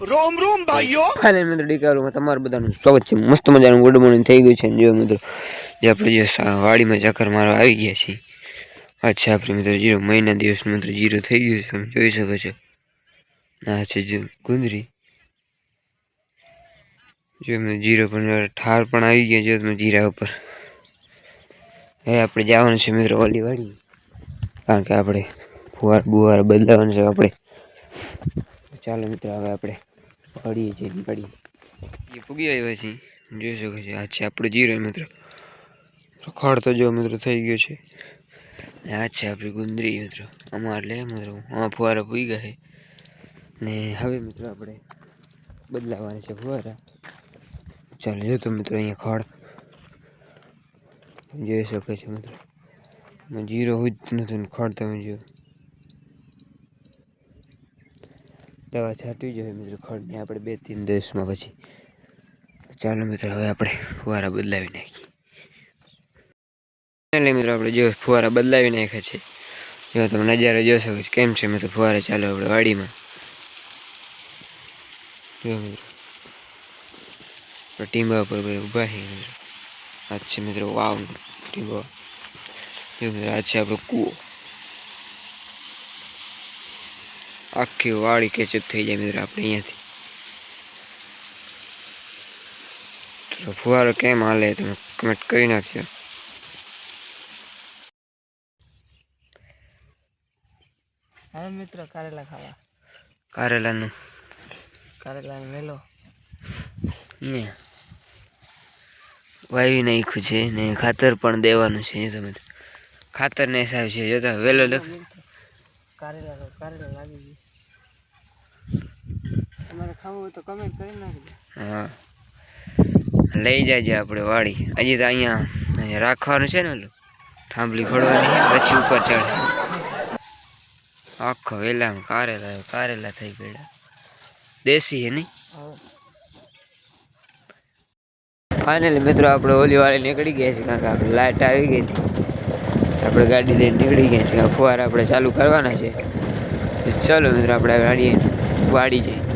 રોમ રોમ, ભાઈઓ. ફાઇનલ મિત્રો ડીકારોમાં તમારું બધાનું સ્વાગત છે. મસ્ત મજાનું ગુડ મોર્નિંગ થઈ ગયું છે જો, મિત્રો. જે આપણે જે વાડીમાં ચક્કર મારવા આવી ગયા છીએ. અચ્છા આપણે, મિત્રો, જીરો. મહિના દિવસ, મિત્રો, જીરો થઈ ગયું છે. તમે જોઈ શકો છો. આ છે જો ગુંદરી. જો એમને જીરો પણ ઠાર પણ આવી ગયા જો તમે જીરા ઉપર. હવે આપણે જવાનું છે, મિત્રો, ઓલી વાડી કારણ કે આપણે ફુવાર બુવાર બદલાવાનું છે, આપણે. ચાલો, મિત્રો, હવે આપણે પડીએ છે પડી એ પૂગી આવ્યો છે જોઈ શકો છો, આ છે આપણો જીરો મિત્રો. ખડ તો જો, મિત્રો, થઈ ગયો છે. ને આ છે આપણી ગુંદરી મિત્રો. અમારે એટલે મિત્રો. આમાં ફુવારા પૂઈ ગયા છે. ને હવે, મિત્રો, આપણે બદલાવાના છે ફુવારા. ચાલો, જો તો, મિત્રો, અહીંયા ખડ. જોઈ શકો છો, મિત્રો. જીરો જ નથી ખડ તમે જો. દવા છાંટવી જોઈએ મિત્રો ખડને આપણે બે ત્રણ દિવસમાં પછી. ચાલો મિત્રો, હવે આપણે ફુવારા બદલાવી નાખીએ. એટલે મિત્રો, આપણે જો ફુવારા બદલાવી નાખ્યા છે. જો તમે નજારો જોઈ શકો છો કેમ છે મિત્રો, ફુવારા ચાલો આપણે વાડીમાં. જો મિત્રો. ટીંબા ઉપર ઊભા છે મિત્રો. આ છે મિત્રો, વાવ ટીંબા. જો મિત્રો, આ છે આપણો કૂવો. આખી વાળી કેચઅપ થઈ જાય મિત્રો આપણે અહીંયાથી. તો ફુવારો કેમ હાલે તમે કમેન્ટ કરી નાખજો. હાલો મિત્રો કારેલા ખાવા. કારેલાનું. કારેલા મેલો. વાવી નાખ્યું છે ને ખાતર પણ દેવાનું છે જો તમે ખાતર ને હિસાબ છે જોતા વહેલો લખ. કારેલા કારેલા લાગી ગઈ તમારે ખાવું હોય તો કમેન્ટ કરી નાખજો. હા. લઈ જાજે આપણે વાડી. હજી તો અહીંયા રાખવાનું છે ને ઓલું? થાંભલી ખોડવાની પછી ઉપર ચડે. આખો વેલા કારેલા કારેલા થઈ પડ્યા. દેશી હે નહીં? ફાઇનલી મિત્રો આપણે ઓલી વાળી નીકળી ગયા છે કારણ કે આપણે લાઇટ આવી ગઈ હતી. આપણે ગાડી લઈને નીકળી ગયા છે ફુવારા આપણે ચાલુ કરવાના છે. ચલો મિત્રો આપણે વાડીએ વાડી જઈએ